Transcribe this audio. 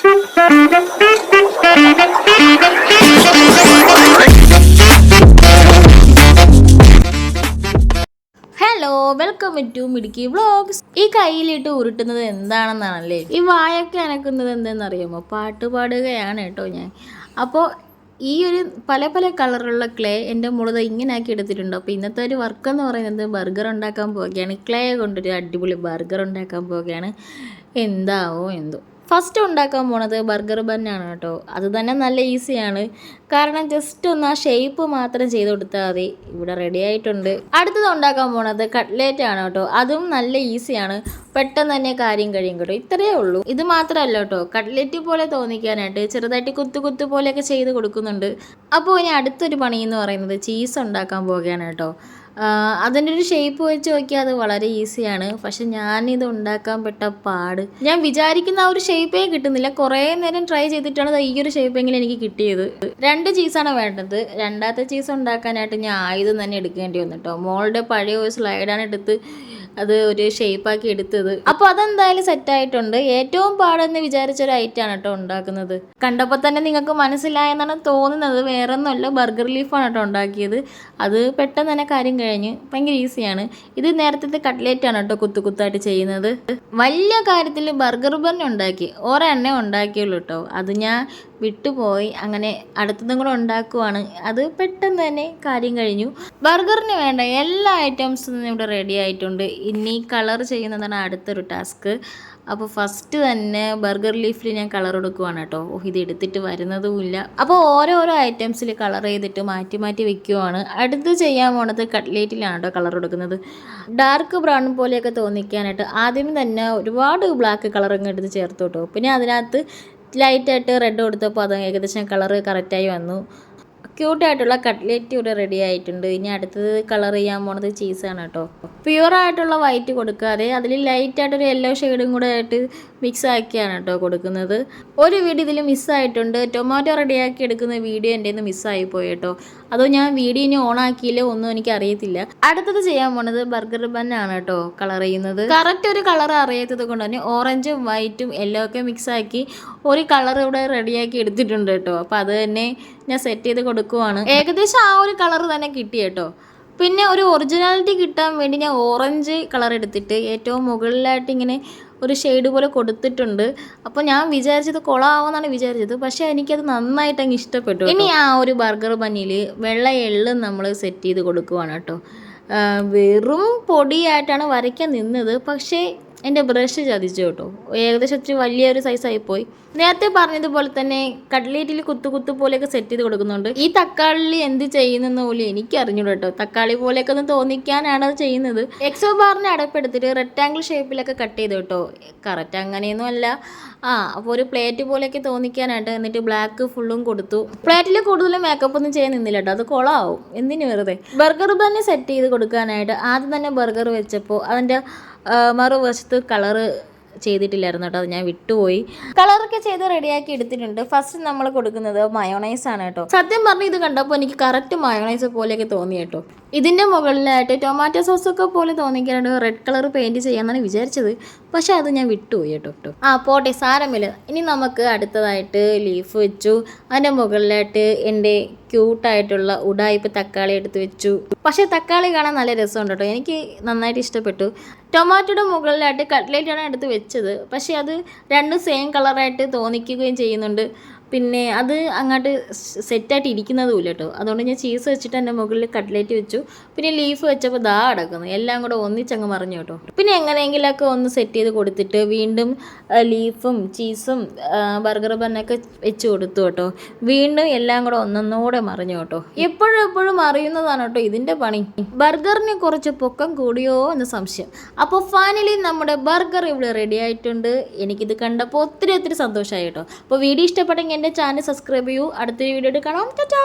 Hello welcome to Midukki vlogs ഈ കയ്യിലിട്ട് ഉരുട്ടുന്നത് എന്താണെന്നാണല്ലേ? ഈ വായൊക്കെ അനക്കുന്നത് എന്തെന്നറിയുമോ? പാട്ട് പാടുകയാണ് കേട്ടോ ഞാൻ. അപ്പോൾ ഈ ഒരു പല പല കളറുള്ള ക്ലേ എന്റെ മുളത് ഇങ്ങനെ ആക്കി എടുത്തിട്ടുണ്ട്. അപ്പോൾ ഇന്നത്തെ ഒരു വർക്ക് എന്ന് പറയുന്നത് ബർഗർ ഉണ്ടാക്കാൻ പോവുകയാണ്. ക്ലേ കൊണ്ടൊരു അടിപൊളി ബർഗർ ഉണ്ടാക്കാൻ പോവുകയാണ്. എന്താവോ എന്തോ. ഫസ്റ്റ് ഉണ്ടാക്കാൻ പോണത് ബർഗർ ബന്നാണ് കേട്ടോ. അത് തന്നെ നല്ല ഈസിയാണ് കാരണം ജസ്റ്റ് ഒന്ന് ആ ഷേപ്പ് മാത്രം ചെയ്ത് കൊടുത്താൽ മതി. ഇവിടെ റെഡി ആയിട്ടുണ്ട്. അടുത്തത് ഉണ്ടാക്കാൻ പോണത് കട്ട്ലേറ്റ് ആണ് കേട്ടോ. അതും നല്ല ഈസിയാണ് പെട്ടെന്ന് തന്നെ കാര്യം കഴിയും കേട്ടോ. ഇത്രയേ ഉള്ളൂ. ഇത് മാത്രമല്ല കേട്ടോ. കട്ട്ലറ്റ് പോലെ തോന്നിക്കാനായിട്ട് ചെറുതായിട്ട് കുത്തു കുത്തു പോലെയൊക്കെ ചെയ്ത് കൊടുക്കുന്നുണ്ട്. അപ്പോൾ ഇനി അടുത്തൊരു പണി എന്ന് പറയുന്നത് ചീസ് ഉണ്ടാക്കാൻ പോവുകയാണ് കേട്ടോ. അതിന്റെ ഒരു ഷേപ്പ് വെച്ച് നോക്കിയാൽ അത് വളരെ ഈസിയാണ് പക്ഷെ ഞാനിത് ഉണ്ടാക്കാൻ പെട്ട പാട്. ഞാൻ വിചാരിക്കുന്ന ആ ഒരു ഷേപ്പേ കിട്ടുന്നില്ല. കുറേ നേരം ട്രൈ ചെയ്തിട്ടാണ് ഈ ഒരു ഷേപ്പെങ്കിലും എനിക്ക് കിട്ടിയത്. രണ്ട് ചീസാണ് വേണ്ടത്. രണ്ടാമത്തെ ചീസ് ഉണ്ടാക്കാനായിട്ട് ഞാൻ ആയുധം തന്നെ എടുക്കേണ്ടി വന്നു മോളുടെ പഴയ ഒരു സ്ലൈഡാണ് എടുത്ത് അത് ഒരു ഷേപ്പാക്കി എടുത്തത്. അപ്പോൾ അതെന്തായാലും സെറ്റായിട്ടുണ്ട് ഏറ്റവും പാടെന്ന് വിചാരിച്ച ഒരു ഐറ്റാണ് കേട്ടോ ഉണ്ടാക്കുന്നത്. കണ്ടപ്പോൾ തന്നെ നിങ്ങൾക്ക് മനസ്സിലായെന്നാണ് തോന്നുന്നത്. വേറെ ഒന്നുമല്ല ബർഗർ ലീഫാണ് കേട്ടോ ഉണ്ടാക്കിയത്. അത് പെട്ടെന്ന് തന്നെ കാര്യം കഴിഞ്ഞ് ഭയങ്കര ഈസിയാണ് ഇത് നേരത്തെ കട്ട്ലേറ്റ് ആണ് കേട്ടോ കുത്തു കുത്തായിട്ട് ചെയ്യുന്നത്. വലിയ കാര്യത്തിൽ ബർഗർ ബൺ ഉണ്ടാക്കി. ഒരെണ്ണേ ഉണ്ടാക്കിയുള്ളൂ കേട്ടോ അത് ഞാൻ വിട്ടുപോയി അങ്ങനെ അടുത്തതും കൂടെ ഉണ്ടാക്കുവാണ്. അത് പെട്ടെന്ന് തന്നെ കാര്യം കഴിഞ്ഞു. ബർഗറിന് വേണ്ട എല്ലാ ഐറ്റംസും ഇവിടെ റെഡി ആയിട്ടുണ്ട്. ഇനി കളർ ചെയ്യുന്നതാണ് അടുത്തൊരു ടാസ്ക് അപ്പോൾ ഫസ്റ്റ് തന്നെ ബർഗർ ലീഫിൽ ഞാൻ കളർ കൊടുക്കുവാണ് കേട്ടോ. ഇത് എടുത്തിട്ട് വരുന്നതുമില്ല അപ്പോൾ ഓരോരോ ഐറ്റംസിൽ കളർ ചെയ്തിട്ട് മാറ്റി മാറ്റി വെക്കുവാണ്. അടുത്ത് ചെയ്യാൻ പോണത് കട്ട്ലേറ്റിലാണ് കേട്ടോ കളർ കൊടുക്കുന്നത് ഡാർക്ക് ബ്രൗൺ പോലെയൊക്കെ തോന്നിക്കാനായിട്ട് ആദ്യം തന്നെ ഒരുപാട് ബ്ലാക്ക് കളർ അങ്ങ് എടുത്ത് ചേർത്ത് കേട്ടോ. പിന്നെ അതിനകത്ത് ലൈറ്റായിട്ട് റെഡ് കൊടുത്തപ്പോൾ അത് ഏകദേശം കളറ് കറക്റ്റായി വന്നു. ക്യൂട്ടായിട്ടുള്ള കട്ട്ലേറ്റ് ഇവിടെ റെഡി ആയിട്ടുണ്ട്. ഇനി അടുത്തത് കളർ ചെയ്യാൻ പോണത് ചീസാണ് കേട്ടോ. പ്യുവർ ആയിട്ടുള്ള വൈറ്റ് കൊടുക്കാതെ അതിൽ ലൈറ്റായിട്ടൊരു യെല്ലോ ഷെയ്ഡും കൂടെ ആയിട്ട് മിക്സ് ആക്കിയാണ് കേട്ടോ കൊടുക്കുന്നത്. ഒരു വീഡിയോ ഇതിൽ മിസ്സായിട്ടുണ്ട് ടൊമാറ്റോ റെഡിയാക്കി എടുക്കുന്ന വീഡിയോ എന്റെ നിന്ന് മിസ്സായി പോയി കേട്ടോ. അതോ ഞാൻ വീഡിയോ ഇനി ഓൺ ആക്കിയില്ലേ ഒന്നും എനിക്ക് അറിയത്തില്ല അടുത്തത് ചെയ്യാൻ പോണത് ബർഗർ ബന്നാണ് കേട്ടോ കളർ ചെയ്യുന്നത്. കറക്റ്റ് ഒരു കളർ അറിയാത്തത് കൊണ്ട് തന്നെ ഓറഞ്ചും വൈറ്റും യെല്ലോ ഒക്കെ മിക്സ് ആക്കി ഒരു കളർ ഇവിടെ റെഡിയാക്കി എടുത്തിട്ടുണ്ട് കേട്ടോ. അപ്പോൾ അത് തന്നെ ഞാൻ സെറ്റ് ചെയ്ത് കൊടുക്കുവാണ്. ഏകദേശം ആ ഒരു കളർ തന്നെ കിട്ടി കേട്ടോ. പിന്നെ ഒരു ഒറിജിനാലിറ്റി കിട്ടാൻ വേണ്ടി ഞാൻ ഓറഞ്ച് കളർ എടുത്തിട്ട് ഏറ്റവും മുകളിലായിട്ട് ഇങ്ങനെ ഒരു ഷെയ്ഡ് പോലെ കൊടുത്തിട്ടുണ്ട്. അപ്പോൾ ഞാൻ വിചാരിച്ചത് കൊളാവെന്നാണ് വിചാരിച്ചത്. പക്ഷേ എനിക്കത് നന്നായിട്ട് അങ്ങ് ഇഷ്ടപ്പെട്ടു ഇനി ആ ഒരു ബർഗർ പനിയിൽ വെള്ള എള്ള് നമ്മൾ സെറ്റ് ചെയ്ത് കൊടുക്കുവാണ് കേട്ടോ. വെറും പൊടിയായിട്ടാണ് വരയ്ക്കാൻ നിന്നത്. പക്ഷേ എന്റെ ബ്രഷ് ചതിച്ചു കേട്ടോ. ഏകദേശം ഇച്ചിരി വലിയൊരു സൈസായിപ്പോയി നേരത്തെ പറഞ്ഞതുപോലെ തന്നെ കട്ട്ലേറ്റിൽ കുത്തു കുത്തു പോലെയൊക്കെ സെറ്റ് ചെയ്ത് കൊടുക്കുന്നുണ്ട്. ഈ തക്കാളി എന്ത് ചെയ്യുന്നെന്ന് പോലും എനിക്ക് അറിഞ്ഞൂടാ കേട്ടോ. തക്കാളി പോലെയൊക്കെ ഒന്ന് തോന്നിക്കാനാണ് അത് ചെയ്യുന്നത്. എക്സോ ബാറിനെ അടപ്പെടുത്തിട്ട് റെക്റ്റാങ്കിൾ ഷേപ്പിലൊക്കെ കട്ട് ചെയ്ത് കേട്ടോ. കറക്റ്റ് അങ്ങനെയൊന്നും അല്ല. ആ അപ്പോൾ ഒരു പ്ലേറ്റ് പോലെയൊക്കെ തോന്നിക്കാനായിട്ട് എന്നിട്ട് ബ്ലാക്ക് ഫുള്ളും കൊടുത്തു. പ്ലേറ്റിൽ കൂടുതലും മേക്കപ്പ് ഒന്നും ചെയ്യാൻ നിന്നില്ല കേട്ടോ. അത് കൊളാവും. എന്തിനു വെറുതെ? ബർഗർ തന്നെ സെറ്റ് ചെയ്ത് കൊടുക്കാനായിട്ട് ആദ്യം തന്നെ ബർഗർ വെച്ചപ്പോൾ അതിന്റെ മറുവശത്ത് കളറ് ചെയ്തിട്ടില്ലായിരുന്നു കേട്ടോ അത് ഞാൻ വിട്ടുപോയി. കളറൊക്കെ ചെയ്ത് റെഡിയാക്കി എടുത്തിട്ടുണ്ട്. ഫസ്റ്റ് നമ്മൾ കൊടുക്കുന്നത് മയോണൈസ് ആണ് കേട്ടോ. സത്യം പറഞ്ഞ് ഇത് കണ്ടപ്പോൾ എനിക്ക് കറക്റ്റ് മയോണൈസ് പോലെയൊക്കെ തോന്നി കേട്ടോ. ഇതിന്റെ മുകളിലായിട്ട് ടൊമാറ്റോ സോസ് ഒക്കെ പോലെ തോന്നിക്കാനായിട്ട് റെഡ് കളർ പെയിന്റ് ചെയ്യാമെന്നാണ് വിചാരിച്ചത്. പക്ഷേ അത് ഞാൻ വിട്ടുപോയി കേട്ടോ കേട്ടോ. ആ പോട്ടെ സാരമില്ല. ഇനി നമുക്ക് അടുത്തതായിട്ട് ലീഫ് വെച്ചു. അതിന്റെ മുകളിലായിട്ട് എന്റെ ക്യൂട്ടായിട്ടുള്ള ഉടായ്പ തക്കാളി എടുത്ത് വെച്ചു. പക്ഷേ തക്കാളി കാണാൻ നല്ല രസമുണ്ട് കേട്ടോ. എനിക്ക് നന്നായിട്ട് ഇഷ്ടപ്പെട്ടു. ടൊമാറ്റോയുടെ മുകളിലായിട്ട് കട്ട്ലേറ്റാണ് എടുത്ത് വെച്ചത്. പക്ഷേ അത് രണ്ടും സെയിം കളറായിട്ട് തോന്നിക്കുകയും ചെയ്യുന്നുണ്ട്. പിന്നെ അത് അങ്ങോട്ട് സെറ്റായിട്ട് ഇരിക്കുന്നതും ഇല്ല കേട്ടോ അതുകൊണ്ട് ഞാൻ ചീസ് വെച്ചിട്ട് എന്റെ മുകളിൽ കട്ട്ലേറ്റ് വെച്ചു. പിന്നെ ലീഫ് വെച്ചപ്പോൾ ദാ അടക്കുന്നു. എല്ലാം കൂടെ ഒന്നിച്ചങ്ങ് മറിഞ്ഞു കേട്ടോ പിന്നെ എങ്ങനെയെങ്കിലുമൊക്കെ ഒന്ന് സെറ്റ് ചെയ്ത് കൊടുത്തിട്ട് വീണ്ടും ലീഫും ചീസും ബർഗർ ബണ്ണൊക്കെ വെച്ച് കൊടുത്തു കേട്ടോ വീണ്ടും എല്ലാം കൂടെ ഒന്നൊന്നുകൂടെ മറിഞ്ഞു കേട്ടോ എപ്പോഴും എപ്പോഴും അറിയുന്നതാണ് കേട്ടോ ഇതിന്റെ പണി. ബർഗറിന് കുറച്ച് പൊക്കം കൂടിയോ എന്ന് സംശയം. അപ്പോൾ ഫൈനലി നമ്മുടെ ബർഗർ ഇവിടെ റെഡി ആയിട്ടുണ്ട്. എനിക്കിത് കണ്ടപ്പോൾ ഒത്തിരി ഒത്തിരി സന്തോഷമായി കേട്ടോ അപ്പോൾ വീഡിയോ ഇഷ്ടപ്പെട്ടെങ്കിൽ എന്റെ ചാനൽ സബ്സ്ക്രൈബ് ചെയ്യൂ. അടുത്തൊരു വീഡിയോ കാണാം. ടാറ്റാ